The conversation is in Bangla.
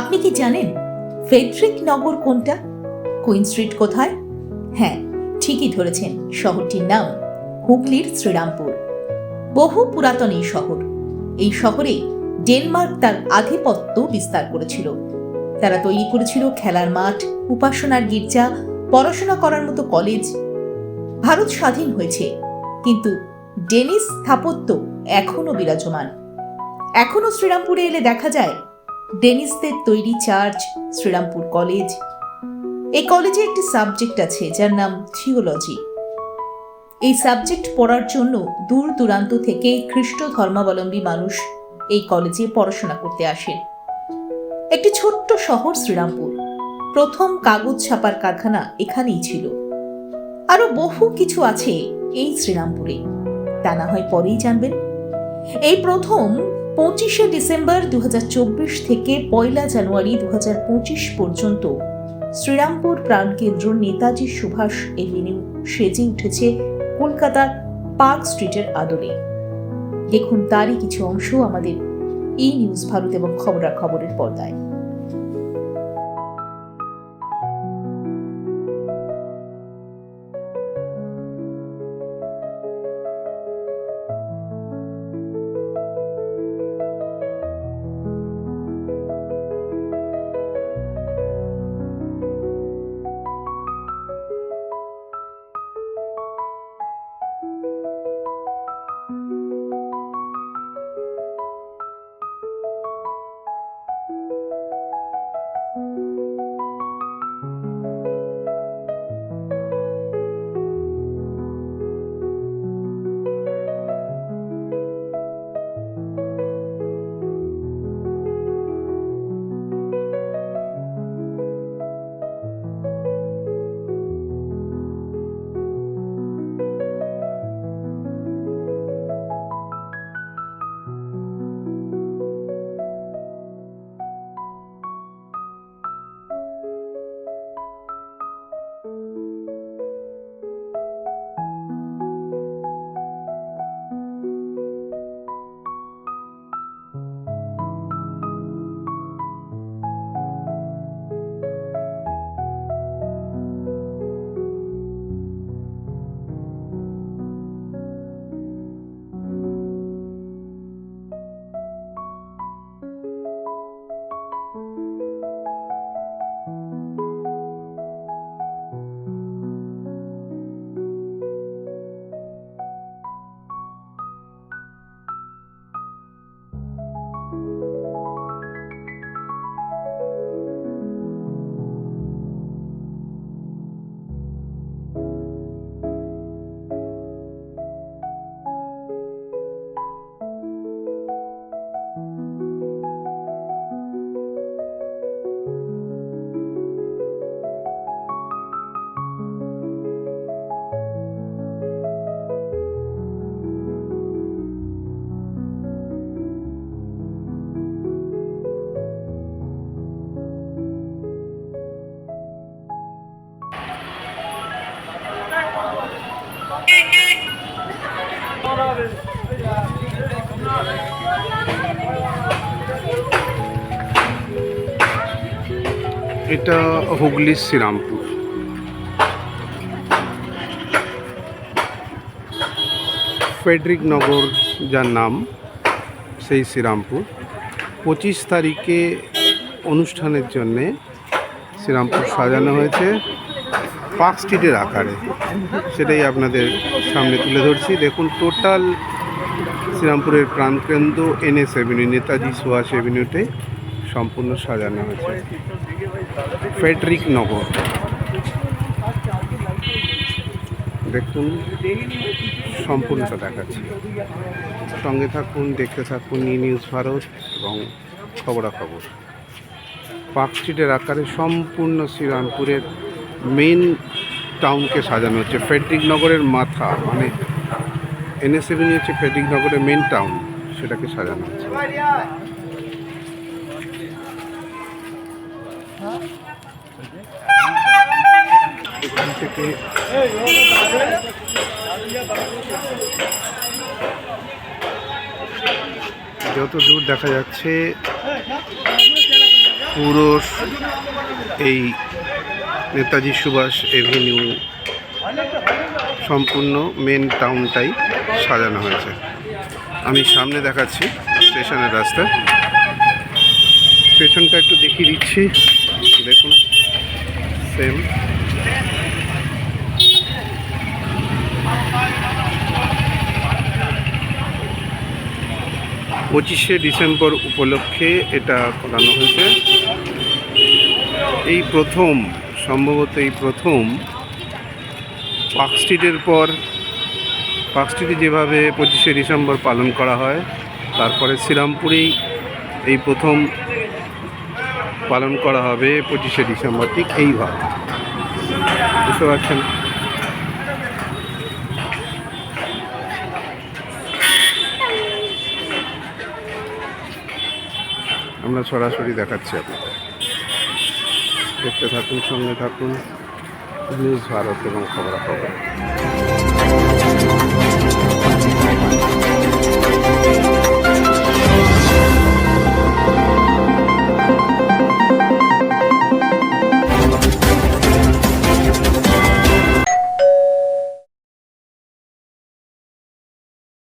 আপনি কি জানেন, ফেডরিক নগর কোনটা? কুইন স্ট্রিট কোথায়? হ্যাঁ ঠিকই ধরেছেন, শহরটির নাম হুগলির শ্রীরামপুর। বহু পুরাতন এই শহর। এই শহরে ডেনমার্ক তার আধিপত্য বিস্তার করেছিল। তারা তৈরি করেছিল খেলার মাঠ, উপাসনার গির্জা, পড়াশোনা করার মতো কলেজ। ভারত স্বাধীন হয়েছে, কিন্তু ডেনিস স্থাপত্য এখনও বিরাজমান। এখনও শ্রীরামপুরে এলে দেখা যায় ডেনিসদের তৈরি চার্চ, শ্রীরামপুর কলেজ। এই কলেজে একটি সাবজেক্ট আছে, যার নাম থিওলজি। এই সাবজেক্ট পড়ার জন্য দূর দূরান্ত থেকে খ্রিস্ট ধর্মাবলম্বী মানুষ এই কলেজে পড়াশোনা করতে আসেন। একটি ছোট্ট শহর শ্রীরামপুর। প্রথম কাগজ ছাপার কারখানা এখানেই ছিল। আরও বহু কিছু আছে এই শ্রীরামপুরে। তা না হয় পরেই জানবেন। এই প্রথম পঁচিশে ডিসেম্বর দু হাজার চব্বিশ থেকে পয়লা জানুয়ারি দু হাজার পঁচিশ পর্যন্ত শ্রীরামপুর প্রাণকেন্দ্র নেতাজি সুভাষ এভিনিউ সেজে উঠেছে কলকাতার পার্ক স্ট্রিটের আদলে। দেখুন তারই কিছু অংশ আমাদের ই নিউজ ভারত এবং খবরাখবরের পর্দায়। এটা হুগলির শ্রীরামপুর। ফেডরিক নগর যার নাম, সেই শ্রীরামপুর। পঁচিশ তারিখে অনুষ্ঠানের জন্যে শ্রীরামপুর সাজানো হয়েছে পার্ক স্ট্রিটের আকারে। সেটাই আপনাদের সামনে তুলে ধরছি। দেখুন, টোটাল শ্রীরামপুরের প্রাণকেন্দ্র, এনএস এভিনিউ, নেতাজি সুভাষ এভিনিউতে সম্পূর্ণ সাজানো হয়েছে। ফেডরিক নগর। দেখুন, সম্পূর্ণটা দেখাচ্ছি। সঙ্গে থাকুন, দেখতে থাকুন ই নিউজ ভারত এবং খবরাখবর। পার্ক স্ট্রিটের আকারে সম্পূর্ণ শ্রীরামপুরের মেন টাউনকে সাজানো হচ্ছে। ফেডরিক নগরের মাথা মানে এনএস এভিনিউ হচ্ছে ফেডরিক নগরের মেন টাউন, সেটাকে সাজানো হচ্ছে। এখান থেকে যত দূর দেখা যাচ্ছে পুরো এই নেতাজি সুভাষ এভিনিউ সম্পূর্ণ মেন টাউনটাই সাজানো হয়েছে। আমি সামনে দেখাচ্ছি স্টেশনের রাস্তা। পেছনটা একটু দেখিয়ে দিচ্ছি। দেখুন। সেম পঁচিশে ডিসেম্বর উপলক্ষে এটা করানো হয়েছে। এই প্রথম, সম্ভবত এই প্রথম, পার্ক স্ট্রিটের পর, পার্ক স্ট্রিটে যেভাবে পঁচিশে ডিসেম্বর পালন করা হয়, তারপরে শ্রীরামপুরেই এই প্রথম পালন করা হবে পঁচিশে ডিসেম্বর, ঠিক এইভাবে বুঝতে পারছেন? আমরা সরাসরি দেখাচ্ছি আপনাদের। দেখতে থাকুন, সঙ্গে থাকুন। নিউজ ভারত এবং খবরাখবর।